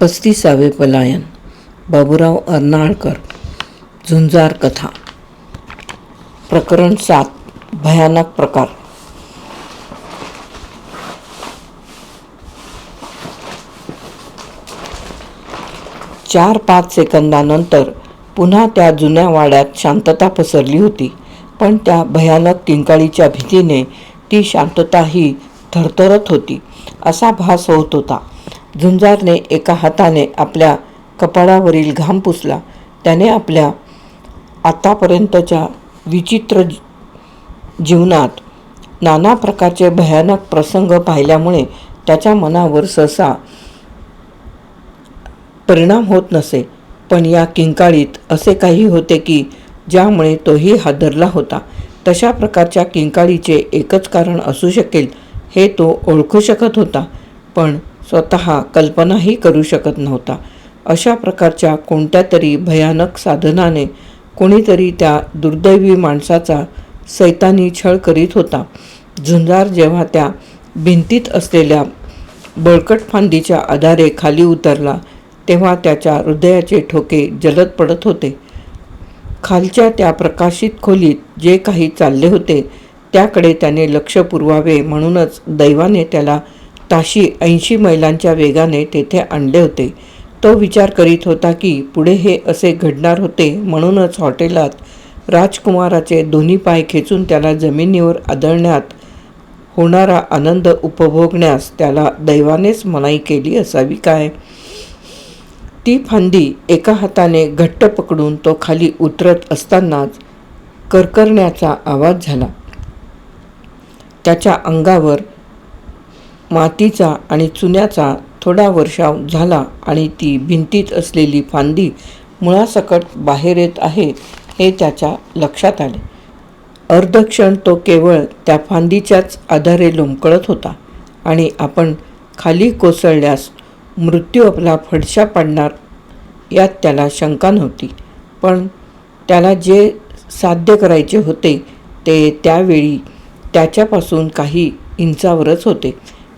पस्तीसावे पलायन बाबूराव अर्नाळकर झुंजार कथा. प्रकरण सात भयानक प्रकार. चार पाच सेकंदानंतर पुन्हा त्या जुन्या वाड्यात शांतता पसरली होती पण त्या भयानक किंकाळीच्या भीतीने ती शांतताही थरथरत होती असा भास होत होता. झुंजारने एका हाताने आपल्या कपाळावरील घाम पुसला. त्याने आपल्या आतापर्यंतच्या विचित्र जीवनात नाना प्रकारचे भयानक प्रसंग पाहिल्यामुळे त्याच्या मनावर सहसा परिणाम होत नसे. पण या किंकाळीत असे काही होते की ज्यामुळे तोही हादरला होता. तशा प्रकारच्या किंकाळीचे एकच कारण असू शकेल हे तो ओळखू शकत होता. पण स्वतः कल्पनाही करू शकत नव्हता. अशा प्रकारच्या कोणत्या तरी भयानक साधनाने कोणीतरी त्या दुर्दैवी माणसाचा सैतानी छळ करीत होता. झुंजार जेव्हा त्या भिंतीत असलेल्या बळकट फांदीच्या आधारे खाली उतरला तेव्हा त्याच्या हृदयाचे ठोके जलद पडत होते. खालच्या त्या प्रकाशित खोलीत जे काही चालले होते त्याकडे त्याने लक्ष पुरवावे म्हणूनच दैवाने त्याला ताशी ऐंशी मैलांच्या वेगाने तेथे आणले होते. तो विचार करीत होता की पुढे हे असे घडणार होते म्हणूनच हॉटेलात राजकुमाराचे दोन्ही पाय खेचून त्याला जमिनीवर आदळण्यात होणारा आनंद उपभोगण्यास त्याला दैवानेच मनाई केली असावी काय? ती फांदी एका हाताने घट्ट पकडून तो खाली उतरत असतानाच करकरण्याचा आवाज झाला. त्याच्या अंगावर मातीचा आणि चुन्याचा थोडा वर्षाव झाला आणि ती भिंतीत असलेली फांदी मुळासकट बाहेर येत आहे हे त्याच्या लक्षात आले. अर्धक्षण तो केवळ त्या फांदीच्याच आधारे लोंबकळत होता आणि आपण खाली कोसळल्यास मृत्यू आपला फडशा पाडणार यात त्याला शंका नव्हती. पण त्याला जे साध्य करायचे होते ते त्यावेळी त्याच्यापासून काही इंचावरच होते.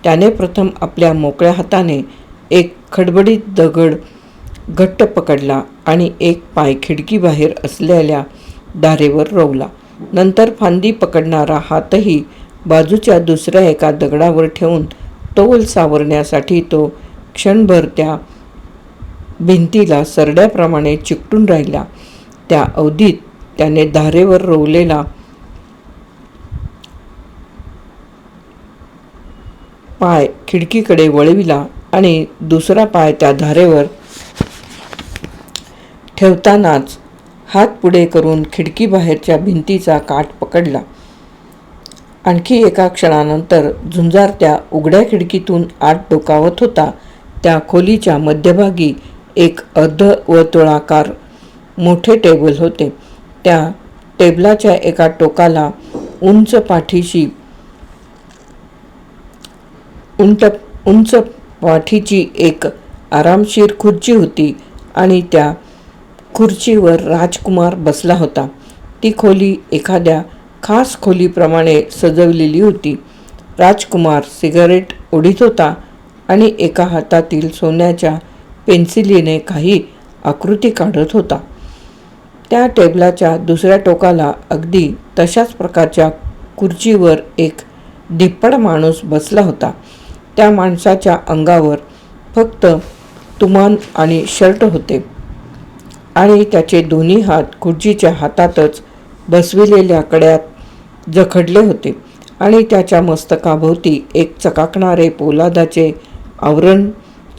त्याने प्रथम आपल्या मोकळ्या हाताने एक खडबडीत दगड घट्ट पकडला आणि एक पाय खिडकीबाहेर असलेल्या दारेवर रोवला. नंतर फांदी पकडणारा हातही बाजूच्या दुसऱ्या एका दगडावर ठेवून तोल सावरण्यासाठी तो क्षणभर त्या भिंतीला सरड्याप्रमाणे चिकटून राहिला. त्या अवधीत त्याने धारेवर रोवलेला पाय खिडकीकडे वळविला आणि दुसरा पाय त्या धारेवर ठेवतानाच हात पुढे करून खिडकीबाहेरच्या भिंतीचा काठ पकडला. आणखी एका क्षणानंतर झुंजार त्या उघड्या खिडकीतून आत डोकावत होता. त्या खोलीच्या मध्यभागी एक अर्धवर्तुळाकार मोठे टेबल होते. त्या टेबलाच्या एका टोकाला उंच पाठीशी उंट उंच पाठीची एक आरामशीर खुर्ची होती आणि त्या खुर्चीवर राजकुमार बसला होता. ती खोली एखाद्या खास खोलीप्रमाणे सजवलेली होती. राजकुमार सिगारेट ओढीत होता आणि एका हातातील सोन्याच्या पेन्सिलीने काही आकृती काढत होता. त्या टेबलाच्या दुसऱ्या टोकाला अगदी तशाच प्रकारच्या खुर्चीवर एक धिप्पड माणूस बसला होता. त्या माणसाच्या अंगावर फक्त तुमान आणि शर्ट होते. आणि त्याचे दोन्ही हात खुर्चीच्या हातातच बसविलेल्या कड्यात जखडले होते आणि त्याच्या मस्तकाभोवती एक चकाकणारे पोलादाचे आवरण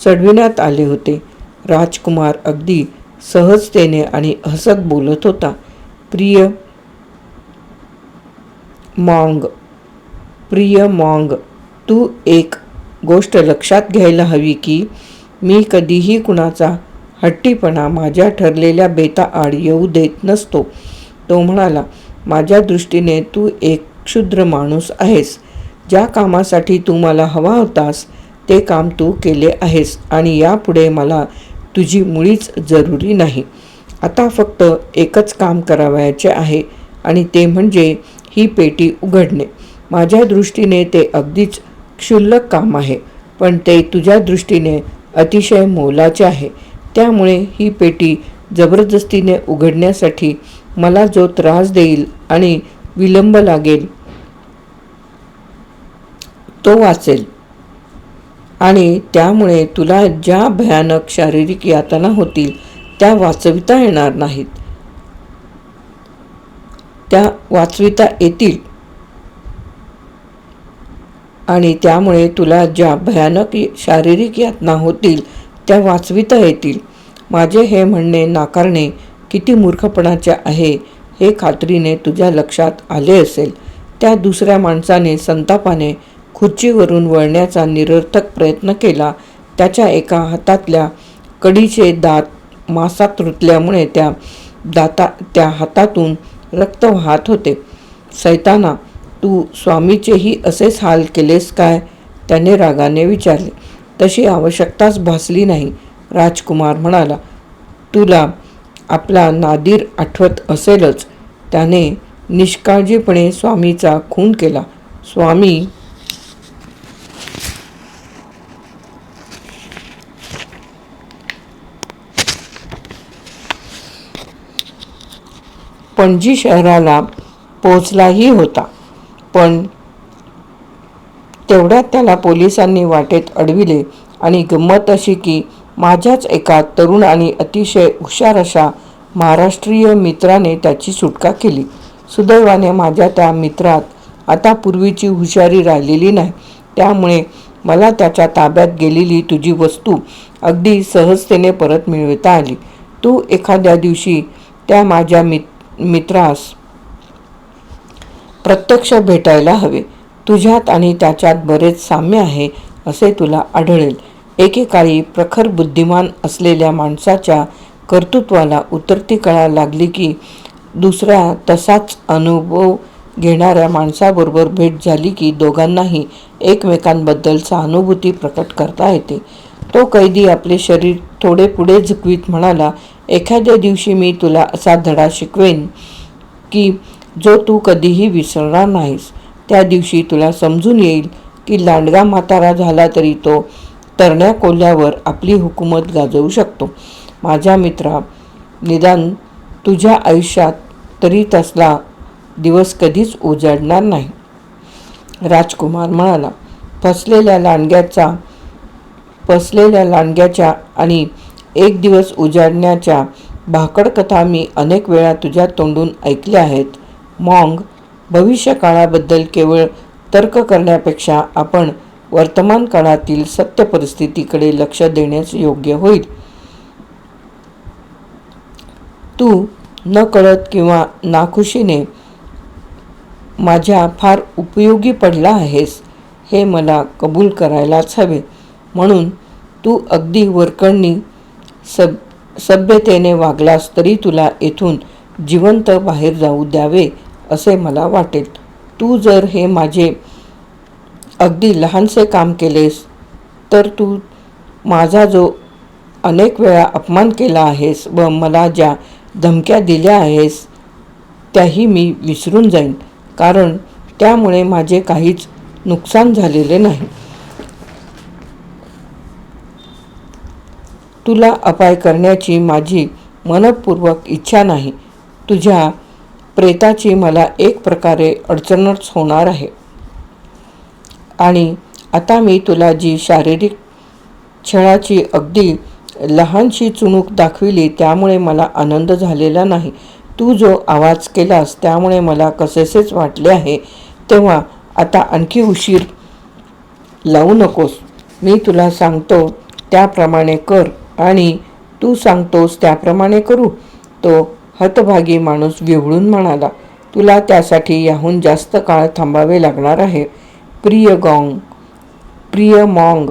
चढविण्यात आले होते. राजकुमार अगदी सहजतेने आणि हसत बोलत होता प्रिय मॉंग प्रिय मॉंग तू एक गोष्ट लक्षात घ्यायला हवी की मी कधीही कुणाचा हट्टीपणा माझ्या ठरलेल्या बेताआड येऊ देत नसतो. तो म्हणाला माझ्या दृष्टीने तू एक क्षुद्र माणूस आहेस. ज्या कामासाठी तू मला हवा होतास ते काम तू केले आहेस आणि यापुढे मला तुझी मुळीच जरुरी नाही. आता फक्त एकच काम करावयाचे आहे आणि ते म्हणजे ही पेटी उघडणे. माझ्या दृष्टीने ते अगदीच क्षुल्लक काम आहे. पण ते तुझ्या दृष्टीने अतिशय मोलाचे आहे. त्यामुळे ही पेटी जबरदस्तीने उघडण्यासाठी मला जो त्रास देईल आणि विलंब लागेल तो वाचेल. आणि त्यामुळे तुला ज्या भयानक शारीरिक यातना होतील त्या वाचविता येणार नाहीत. त्या वाचविता येतील आणि त्यामुळे तुला ज्या भयानक शारीरिक यातना होतील त्या वाचविता येतील. माझे हे म्हणणे नाकारणे किती मूर्खपणाचे आहे हे खात्रीने तुझ्या लक्षात आले असेल. त्या दुसऱ्या माणसाने संतापाने खुर्चीवरून वळण्याचा निरर्थक प्रयत्न केला. त्याच्या एका हातातल्या कडीचे दात मासात रुतल्यामुळे त्या दाता त्या हातातून रक्त वाहत होते. सैताना तू स्वामीचेही असेच हाल केलेस काय? त्याने रागाने विचारले. तशी आवश्यकताच भासली नाही राजकुमार म्हणाला. तुला आपला नादीर आठवत असेलच. त्याने निष्काळजीपणे स्वामीचा खून केला. स्वामी पणजी शहराला पोचलाही होता. पण तेवढ्यात त्याला पोलिसांनी वाटेत अडविले आणि गंमत अशी की माझ्याच एका तरुण आणि अतिशय हुशार अशा महाराष्ट्रीय मित्राने त्याची सुटका केली. सुदैवाने माझ्या त्या मित्रात आता पूर्वीची हुशारी राहिलेली नाही. त्यामुळे मला त्याच्या ताब्यात गेलेली तुझी वस्तू अगदी सहजतेने परत मिळवता आली. तू एखाद्या दिवशी त्या माझ्या मित मित्रास प्रत्यक्ष भेटायला हवे. तुझ्यात आणि त्याच्यात बरेच साम्य आहे असे तुला आढळेल. एकेकाळी प्रखर बुद्धिमान असलेल्या माणसाच्या कर्तृत्वाला उतरती कळा लागली की दुसऱ्या तसाच अनुभव घेणाऱ्या माणसाबरोबर भेट झाली की दोघांनाही एकमेकांबद्दल सहानुभूती प्रकट करता येते. तो कैदी आपले शरीर थोडे पुढे झुकवीत म्हणाला एखाद्या दिवशी मी तुला असा धडा शिकवेन की जो तू कधीही विसरणार नाहीस. त्या दिवशी तुला समजून येईल की लांडगा म्हातारा झाला तरी तो तरण्या कोल्ह्यावर आपली हुकूमत गाजवू शकतो. माझ्या मित्रा निदान तुझ्या आयुष्यात तरी तसला दिवस कधीच उजाडणार नाही. राजकुमार म्हणाला फसलेल्या लांडग्याचा फसलेल्या लांडग्याच्या आणि एक दिवस उजाडण्याच्या भाकड कथा मी अनेक वेळा तुझ्या तोंडून ऐकल्या आहेत. मॉंग भविष्य काळाबद्दल केवळ तर्क करण्यापेक्षा आपण वर्तमान काळातील सत्य परिस्थितीकडे लक्ष देण्यास योग्य होईल. तू न कळत किंवा नाखुशीने माझ्या फार उपयोगी पडला आहेस हे मला कबूल करायलाच हवे. म्हणून तू अगदी वरकणनी सब सभ्यतेने वागलास तरी तुला येथून जिवंत बाहेर जाऊ द्यावे. असे मला वाटेल. तू जर हे माझे अगदी लहानसे काम केलेस तर तू माझा जो अनेक वेळा अपमान केला आहेस व मला ज्या धमक्या दिल्या आहेस त्याही मी विसरून जाईन. कारण त्यामुळे माझे काहीच नुकसान झालेले नाही. तुला अपाय करण्याची माझी मनपूर्वक इच्छा नाही. तुझ्या प्रेताची मला एक प्रकारे अडचणच होणार आहे. आणि आता मी तुला जी शारीरिक छळाची अगदी लहानशी चुणूक दाखविली त्यामुळे मला आनंद झालेला नाही. तू जो आवाज केलास त्यामुळे मला कसेसेच वाटले आहे तेव्हा आता आणखी उशीर लावू नकोस. मी तुला सांगतो त्याप्रमाणे कर. आणि तू सांगतोस त्याप्रमाणे करू. तो हतभागी माणूस विवळून म्हणाला तुला त्यासाठी याहून जास्त काळ थांबावे लागणार आहे. प्रिय गॉंग प्रिय मॉंग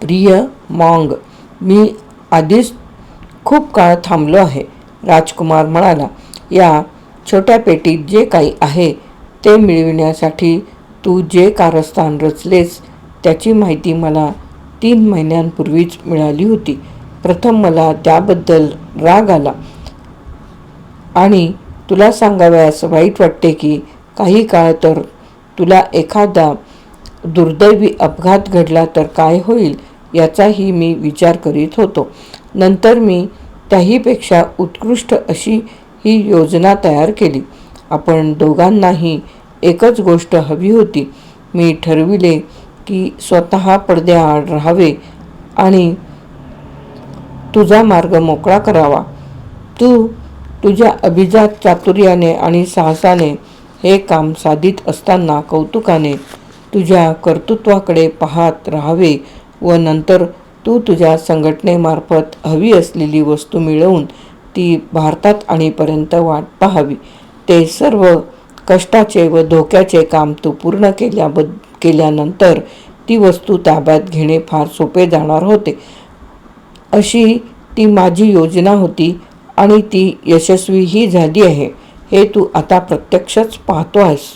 प्रिय मॉंग मी आधीच खूप काळ थांबलो आहे. राजकुमार म्हणाला या छोट्या पेटीत जे काही आहे ते मिळविण्यासाठी तू जे कारस्थान रचलेस त्याची माहिती मला तीन महिन्यांपूर्वीच मिळाली होती. प्रथम मला त्याबद्दल राग आला. आणि तुला सांगावयास वाईट वाटते की काही काळ तर तुला एखादा दुर्दैवी अपघात घडला तर काय होईल याचाही मी विचार करीत होतो. नंतर मी त्याहीपेक्षा उत्कृष्ट अशी ही योजना तयार केली. आपण दोघांनाही एकच गोष्ट हवी होती. मी ठरविले की स्वतः पडद्याआड राहावे आणि तुझा मार्ग मोकळा करावा. तू तुझ्या अभिजात चातुर्याने आणि साहसाने हे काम साधित असताना कौतुकाने तुझ्या कर्तृत्वाकडे पाहत राहावे व नंतर तू तुझ्या संघटनेमार्फत हवी असलेली वस्तू मिळवून ती भारतात आणीपर्यंत वाट पाहावी. ते सर्व कष्टाचे व धोक्याचे काम तू पूर्ण केल्याबद केल्यानंतर ती वस्तू ताब्यात घेणे फार सोपे जाणार होते. अशी ती माझी योजना होती आणि ती यशस्वीही झाली आहे. हे तू आता प्रत्यक्षच पाहतो आहेस.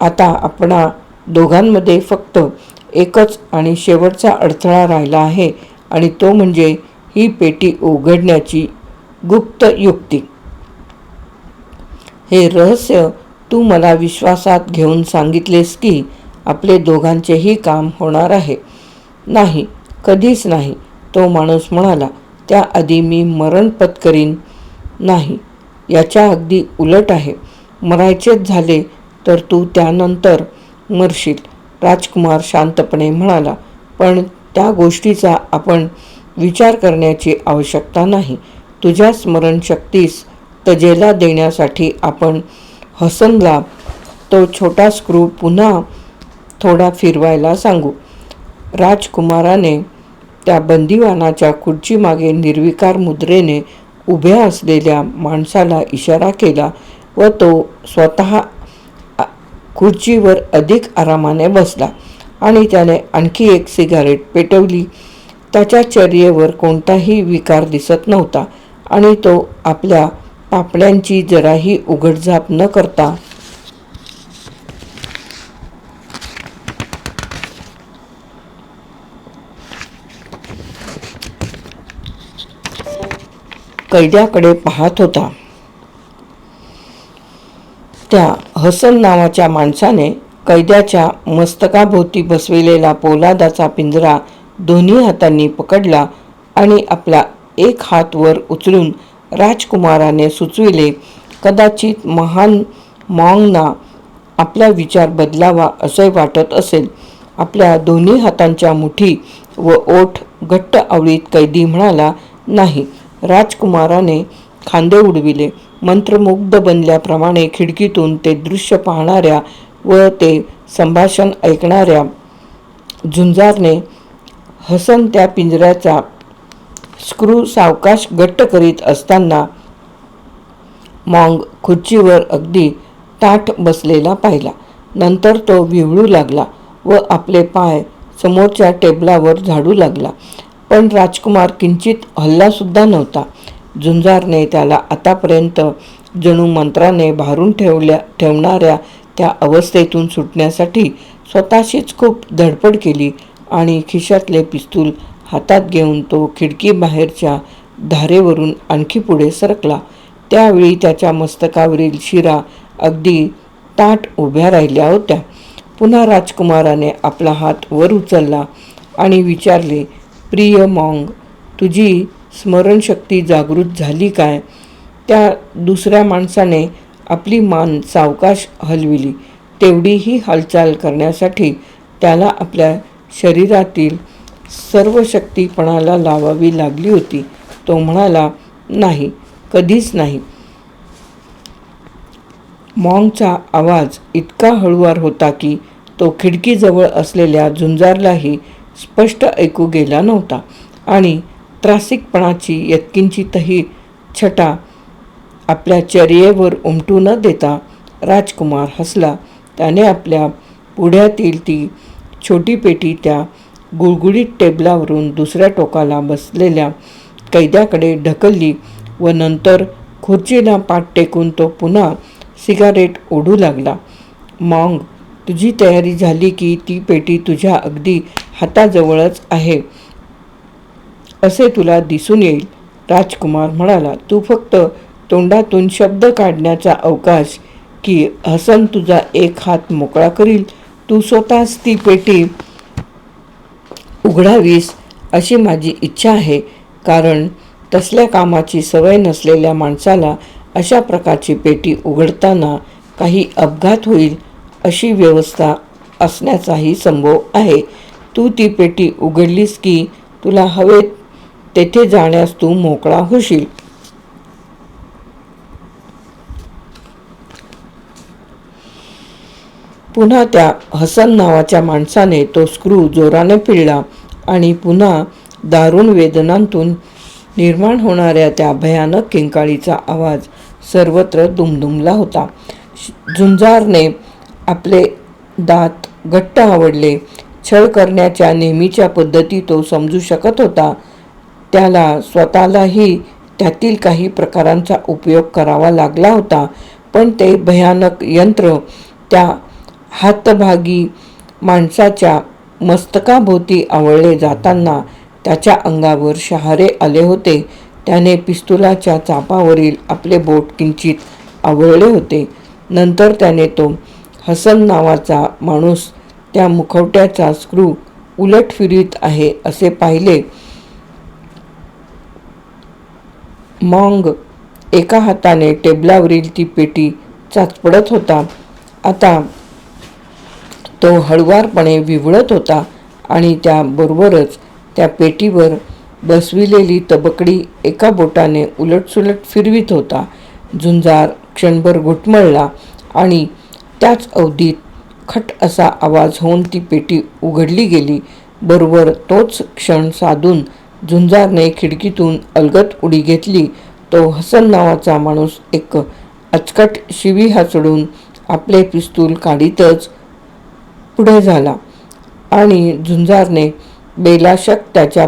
आता आपणा दोघांमध्ये फक्त एकच आणि शेवटचा अडथळा राहिला आहे आणि तो म्हणजे ही पेटी उघडण्याची गुप्त युक्ती. हे रहस्य तू मला विश्वासात घेऊन सांगितलेस की आपले दोघांचेही काम होणार आहे. नाही कधीच नाही. तो माणूस म्हणाला त्याआधी मी मरण पत्करीन नाही याच्या अगदी उलट आहे. मरायचेच झाले तर तू त्यानंतर मरशील. राजकुमार शांतपणे म्हणाला पण त्या गोष्टीचा आपण विचार करण्याची आवश्यकता नाही. तुझ्या स्मरणशक्तीस तजेला देण्यासाठी आपण हसनला तो छोटा स्क्रू पुन्हा थोडा फिरवायला सांगू. राजकुमाराने त्या बंदिवानाच्या खुर्चीमागे निर्विकार मुद्रेने उभ्या असलेल्या माणसाला इशारा केला व तो स्वतः खुर्चीवर अधिक आरामाने बसला आणि त्याने आणखी एक सिगारेट पेटवली. त्याच्या चर्येवर कोणताही विकार दिसत नव्हता आणि तो आपल्या पापड्यांची जराही उघडझाप न करता कैद्याकडे पाहत होता. त्या हसन नावाच्या माणसाने कैद्याच्या मस्तकाभोवती बसविलेला पोलादाचा पिंजरा दोन्ही हातांनी पकडला आणि आपला एक हात वर उचलून राजकुमाराने सुचविले कदाचित महान मॉंगना आपला विचार बदलावा असे वाटत असेल. आपल्या दोन्ही हातांच्या मुठी व ओठ घट्ट आवळीत कैदी म्हणाला नाही राजकुमाराने खांदे उडविले. मंत्रमुग्ध बनल्याप्रमाणे खिडकीतून ते दृश्य पाहणाऱ्या व ते संभाषण ऐकणाऱ्या झुंजारने हसन त्या पिंजऱ्याचा स्क्रू सावकाश घट्ट करीत असताना मॉंग खुर्चीवर अगदी ताठ बसलेला पाहिला. नंतर तो विवळू लागला व आपले पाय समोरच्या टेबलावर झाडू लागला. पण राजकुमार किंचित हल्लासुद्धा नव्हता. झुंजारने त्याला आतापर्यंत जणू मंत्राने भारून ठेवल्या ठेवणाऱ्या त्या अवस्थेतून सुटण्यासाठी स्वतःशीच खूप धडपड केली आणि खिशातले पिस्तूल हातात घेऊन तो खिडकीबाहेरच्या धारेवरून आणखी पुढे सरकला. त्यावेळी त्याच्या मस्तकावरील शिरा अगदी ताट उभ्या राहिल्या होत्या. पुन्हा राजकुमाराने आपला हात वर उचलला आणि विचारले प्रिय मॉंग तुझी स्मरणशक्ती जागृत झाली काय? त्या दुसऱ्या माणसाने आपली मान सावकाश हलविली. तेवढीही हालचाल करण्यासाठी त्याला आपल्या शरीरातील सर्व शक्तीपणाला लावावी लागली होती. तो म्हणाला नाही कधीच नाही. मॉंगचा आवाज इतका हळुवार होता की तो खिडकीजवळ असलेल्या झुंजारलाही स्पष्ट ऐकू गेला नव्हता. आणि त्रासिकपणाची यत्किंचितही छटा आपल्या चर्येवर उमटू न देता राजकुमार हसला. त्याने आपल्या पुढ्यातील ती छोटी पेटी त्या गुळगुळीत टेबलावरून दुसऱ्या टोकाला बसलेल्या कैद्याकडे ढकलली व नंतर खुर्चीला पाठ टेकून तो पुन्हा सिगारेट ओढू लागला. मॉंग तुझी तयारी झाली की ती पेटी तुझ्या अगदी हाताजवळच आहे. असे तुला दिसून येईल राजकुमार म्हणाला. तू फक्त तोंडातून शब्द काढण्याचा अवकाश की हसन तुझा एक हात मोकळा करील. तू स्वतःच ती पेटी उघडावीस अशी माझी इच्छा आहे. कारण तसल्या कामाची सवय नसलेल्या माणसाला अशा प्रकारची पेटी उघडताना काही अपघात होईल अशी व्यवस्था असण्याचाही संभव आहे. तू ती पेटी उघडलीस की तुला हवे तेथे जाण्यास तू मोकळा होशील. पुन्हा त्या हसन नावाच्या माणसाने तो स्क्रू जोराने पिळला आणि पुन्हा दारुण वेदनांतून निर्माण होणाऱ्या त्या भयानक किंकाळीचा आवाज सर्वत्र दुमदुमला होता. झुंजारने आपले दात घट्ट आवडले छळ करण्याच्या नेहमीच्या पद्धती तो समजू शकत होता. त्याला स्वतःलाही त्यातील काही प्रकारांचा उपयोग करावा लागला होता. पण ते भयानक यंत्र त्या हातभागी माणसाच्या मस्तकाभोवती आवळले जाताना त्याच्या अंगावर शहारे आले होते. त्याने पिस्तुलाच्या चापावरील आपले बोट किंचित आवळले होते. नंतर त्याने तो हसन नावाचा माणूस त्या मुखवट्याचा स्क्रू उलट फिरवीत आहे असे पाहिले. मॉंग एका हाताने टेबलावरील ती पेटी चाचपडत होता. आता तो हळुवारपणे विवळत होता आणि त्याबरोबरच त्या पेटीवर बसविलेली तबकडी एका बोटाने उलटसुलट फिरवीत होता. झुंजार क्षणभर घुटमळला आणि त्याच अवधीत खट असा आवाज होऊन ती पेटी उघडली गेली. बरोबर तोच क्षण साधून झुंजारने खिडकीतून अलगत उडी घेतली. तो हसन नावाचा माणूस एक अचकट शिवी हाचडून आपले पिस्तूल काढीतच पुढे झाला आणि झुंजारने बेलाशक त्याच्या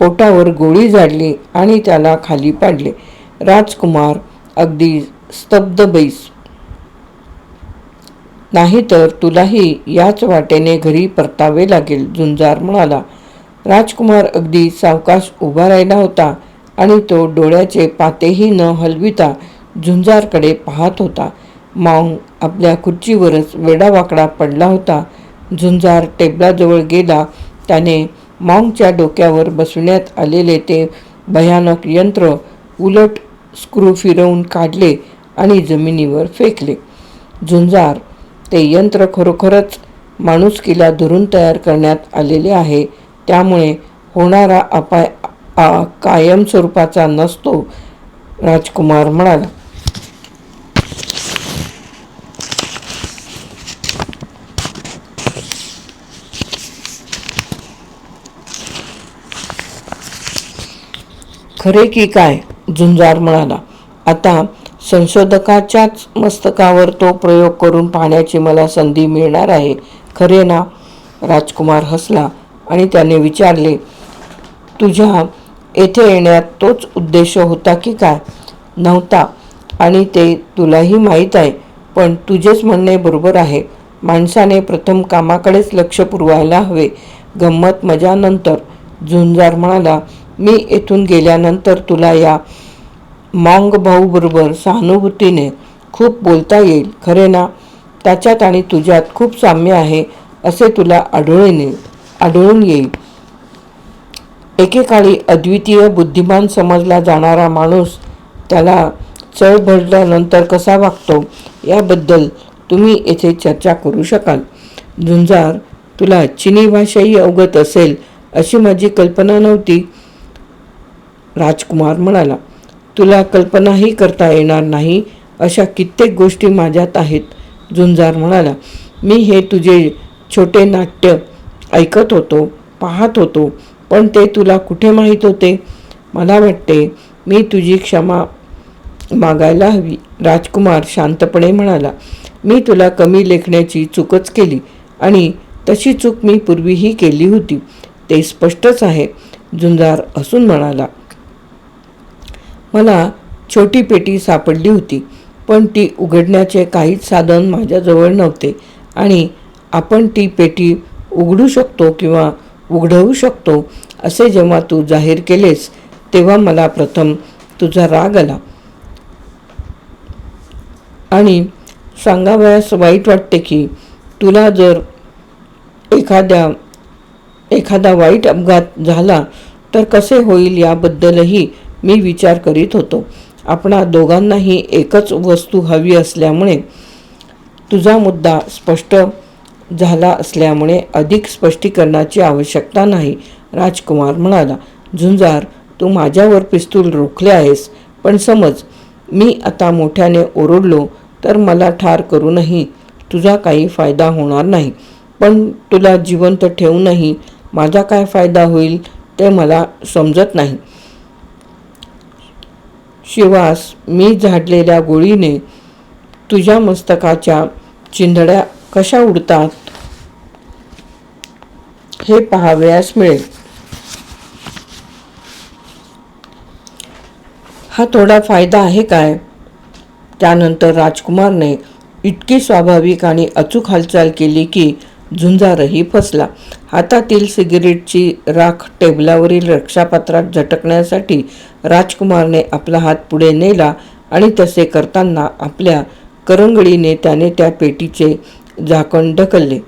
पोटावर गोळी झाडली आणि त्याला खाली पाडले. राजकुमार अगदी स्तब्ध बैस नाहीतर तुलाही याच वाटेने घरी परतावे लागेल झुंजार म्हणाला. राजकुमार अगदी सावकाश उभा राहिला होता आणि तो डोळ्याचे पातेही न हलविता झुंजारकडे पाहत होता. माऊंग आपल्या खुर्चीवरच वेडावाकडा पडला होता. झुंजार टेबलाजवळ गेला. त्याने माऊंगच्या डोक्यावर बसवण्यात आलेले ते भयानक यंत्र उलट स्क्रू फिरवून काढले आणि जमिनीवर फेकले. झुंजार ते यंत्र खरोखरच माणुसकीला धरून तयार करण्यात आलेले आहे. त्यामुळे होणारा अपाय कायम स्वरूपाचा नसतो राजकुमार म्हणाला. खरे की काय? झुंजार म्हणाला. आता संशोधकाच्याच मस्तकावर तो प्रयोग करून पाहण्याची मला संधी मिळणार आहे. खरे ना? राजकुमार हसला आणि त्याने विचारले तुझ्या येथे येण्यात तोच उद्देश होता की काय? नव्हता. आणि ते तुलाही माहीत आहे. पण तुझेच म्हणणे बरोबर आहे. माणसाने प्रथम कामाकडेच लक्ष पुरवायला हवे. गंमत मजानंतर. झुंजार म्हणाला मी येथून गेल्यानंतर तुला या मॉंग भाऊबरोबर सहानुभूतीने खूप बोलता येईल. खरे ना? त्याच्यात आणि तुझ्यात खूप साम्य आहे असे तुला आढळून येईल आढळून येईल. एकेकाळी अद्वितीय बुद्धिमान समजला जाणारा माणूस त्याला चळ भरल्यानंतर कसा वागतो याबद्दल तुम्ही येथे चर्चा करू शकाल. झुंजार तुला चिनी भाषाही अवगत असेल अशी माझी कल्पना नव्हती राजकुमार म्हणाला. तुला कल्पनाही करता येणार नाही अशा कित्येक गोष्टी माझ्यात आहेत झुंजार म्हणाला. मी हे तुझे छोटे नाट्य ऐकत होतो पाहत होतो पण ते तुला कुठे माहीत होते? मला वाटते मी तुझी क्षमा मागायला हवी. राजकुमार शांतपणे म्हणाला मी तुला कमी लेखण्याची चूकच केली आणि तशी चूक मी पूर्वीही केली होती. ते स्पष्टच आहे झुंजार हसून म्हणाला. मला छोटी पेटी सापडली होती पण ती उघडण्याचे काहीच साधन माझ्याजवळ नव्हते आणि आपण ती पेटी उघडू शकतो किंवा उघडवू शकतो असे जेव्हा तू जाहीर केलेस तेव्हा मला प्रथम तुझा राग आला. आणि सांगावयास वाईट वाटते की तुला जर एखाद्या एखादा वाईट अपघात झाला तर कसे होईल याबद्दलही मी विचार करीत होतो. आपणा दोघांनाही एकच वस्तू हवी असल्यामुळे तुझा मुद्दा स्पष्ट झाला असल्यामुळे अधिक स्पष्टीकरणाची आवश्यकता नाही राजकुमार म्हणाला. झुंजार तू माझ्यावर पिस्तूल रोखले आहेस पण समज मी आता मोठ्याने ओरडलो तर मला ठार करूनही तुझा काही फायदा होणार नाही. पण तुला जिवंत ठेवूनही माझा काय फायदा होईल ते मला समजत नाही. शिवास मी झाडलेल्या गोळीने तुझ्या मस्तकाच्या चिंधड्या कशा उडतात? हे पाहावयास मिळेल. हा थोडा फायदा आहे काय? त्यानंतर राजकुमारने इतकी स्वाभाविक आणि अचूक हालचाल केली की झुंजारही फसला. हातातील सिगरेटची राख टेबलावरील रक्षापात्रात झटकण्यासाठी राजकुमारने आपला हात पुढे नेला आणि तसे करताना आपल्या करंगळीने त्याने त्या पेटीचे झाकण ढकलले.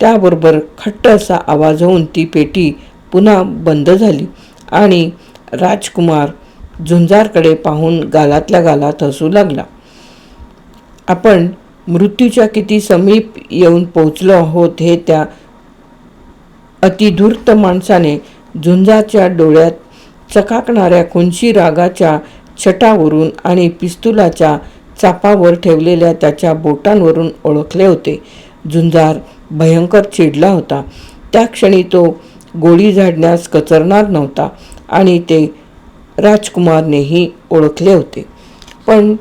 त्याबरोबर खट्ट असा आवाज होऊन ती पेटी पुन्हा बंद झाली आणि राजकुमार झुंजारकडे पाहून गालातल्या गालात हसू लागला. आपण मृत्यूच्या किती समीप येऊन पोचलो आहोत हे त्या अतिधूर्त माणसाने झुंजाच्या डोळ्यात चकाकणाऱ्या खुंशी रागाच्या छटावरून आणि पिस्तुलाच्या चापावर ठेवलेल्या त्याच्या बोटांवरून ओळखले होते. झुंजार भयंकर चिडला होता. त्या क्षणी तो गोळी झाडण्यास कचरणार नव्हता आणि ते राजकुमारनेही ओळखले होते. पण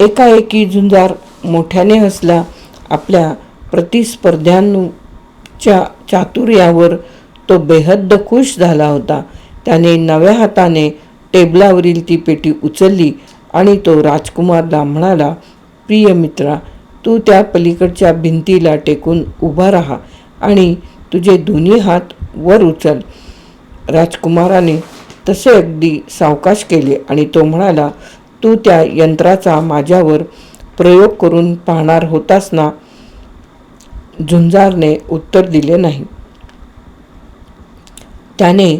एकाएकी झुंजार मोठ्याने हसला. आपल्या च्या चातुर्यावर तो बेहद्द खुश झाला होता. त्याने नव्या हाताने टेबलावरील ती पेटी उचलली आणि तो राजकुमारला म्हणाला प्रिय मित्रा तू त्या पलीकडच्या भिंतीला टेकून उभा राहा आणि तुझे दोन्ही हात वर उचल. राजकुमाराने तसे अगदी सावकाश केले आणि तो म्हणाला तू त्या यंत्राचा माझ्यावर प्रयोग करून पाहणार होतास ना झुंजारने उत्तर दिले नाही. त्याने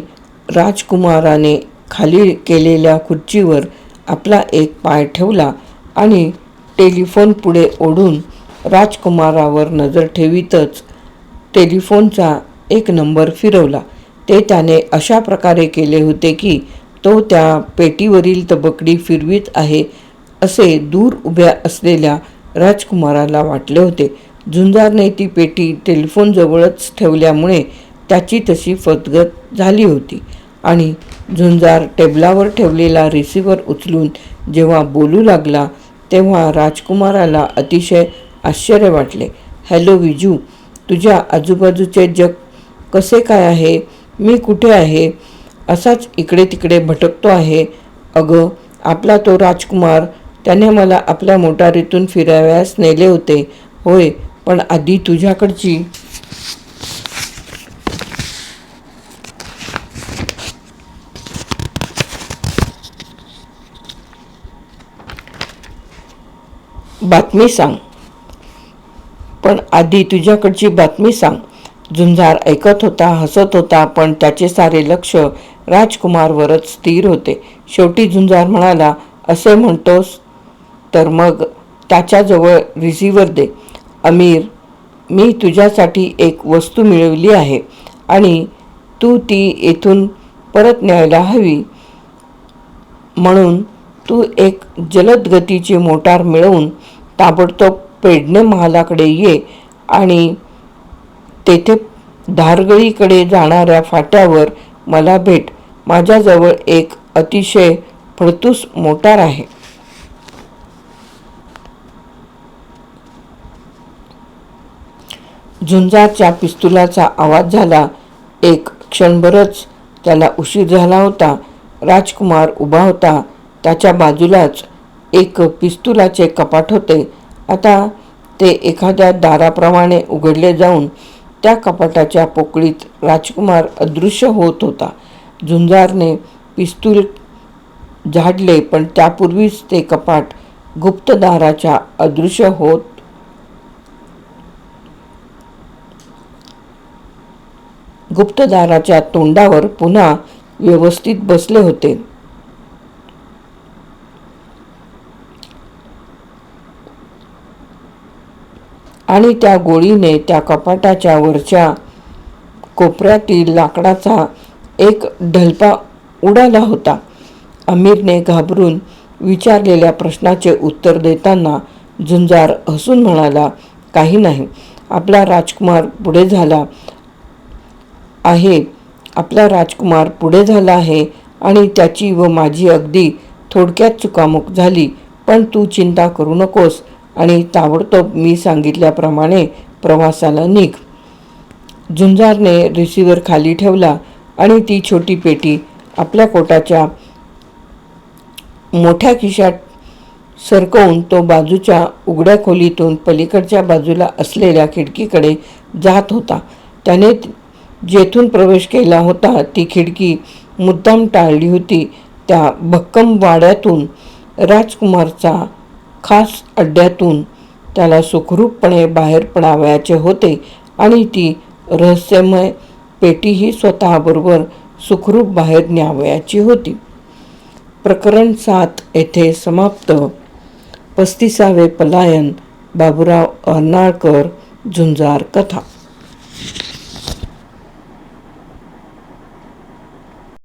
राजकुमाराने खाली केलेल्या खुर्चीवर आपला एक पाय ठेवला आणि टेलिफोन पुढे ओढून राजकुमारावर नजर ठेवीतच टेलिफोनचा एक नंबर फिरवला. ते त्याने अशा प्रकारे केले होते की तो त्या पेटीवरील तबकडी फिरवीत आहे असे दूर उभ्या असलेल्या राजकुमाराला वाटले होते. झुंजारने ती पेटी टेलिफोनजवळच ठेवल्यामुळे त्याची तशी फतगत झाली होती. आणि झुंजार टेबलावर ठेवलेला रिसिव्हर उचलून जेव्हा बोलू लागला तेव्हा राजकुमाराला अतिशय आश्चर्य वाटले. हॅलो विजू तुझ्या आजूबाजूचे जग कसे काय आहे? मी कुठे आहे? असाच इकडे तिकडे भटकतो आहे. अगं आपला तो राजकुमार त्याने मला आपल्या मोटारीतून फिराव्यास नेले होते. होय पण आधी तुझ्याकडची. बातमी सांग. पण आधी तुझ्याकडची बातमी सांग. झुंजार ऐकत होता हसत होता पण त्याचे सारे लक्ष राजकुमारवरच स्थिर होते. शेवटी झुंजार म्हणाला असे म्हणतोस? तर मग त्याच्याजवळ रिसिव्हर दे. अमीर मी तुझ्यासाठी एक वस्तू मिळवली आहे आणि तू ती येथून परत न्यायला हवी. म्हणून तू एक जलद गतीची मोटार मिळवून ताबडतोब पेडणे महालाकडे ये आणि तेथे धारगळीकडे जाणाऱ्या फाट्यावर मला भेट. माझ्याजवळ एक अतिशय फडतूस मोटार आहे. झुंजारच्या पिस्तुलाचा आवाज झाला. एक क्षणभरच त्याला उशीर झाला होता. राजकुमार उभा होता. त्याच्या बाजूलाच एक पिस्तुलाचे कपाट होते. आता ते एखाद्या दाराप्रमाणे उघडले जाऊन त्या कपाटाच्या पोकळीत राजकुमार अदृश्य होत होता. झुंजारने पिस्तूल झाडले पण त्यापूर्वीच ते कपाट गुप्तदाराच्या अदृश्य होत गुप्तदाराच्या तोंडावर पुन्हा व्यवस्थित बसले होते. आणि त्या गोळीने त्या कपाटाच्या वरच्या कोपऱ्यातील लाकडाचा एक ढलपा उडाला होता. आमिरने घाबरून विचारलेल्या प्रश्नाचे उत्तर देताना झुंजार हसून म्हणाला काही नाही. आपला राजकुमार पुढे झाला. आहे. आपला राजकुमार पुढे झाला आहे आणि त्याची व माझी अगदी थोडक्यात चुकामुक झाली. पण तू चिंता करू नकोस आणि ताबडतोब मी सांगितल्याप्रमाणे प्रवासाला निघ. झुंजारने रिसिव्हर खाली ठेवला आणि ती छोटी पेटी आपल्या कोटाच्या मोठ्या खिशात सरकवून तो बाजूच्या उघड्या खोलीतून पलीकडच्या बाजूला असलेल्या खिडकीकडे जात होता. त्याने जेथून प्रवेश केला होता ती खिडकी मुद्दाम टाळली होती. त्या भक्कम वाड्यातून राजकुमारचा खास अड्ड्यातून त्याला सुखरूपपणे बाहेर पडावयाचे होते आणि ती रहस्यमय पेटीही स्वतःबरोबर सुखरूप बाहेर न्यावयाची होती. प्रकरण सात येथे समाप्त. पस्तीसावे पलायन बाबुराव अर्नाळकर झुंजार कथा.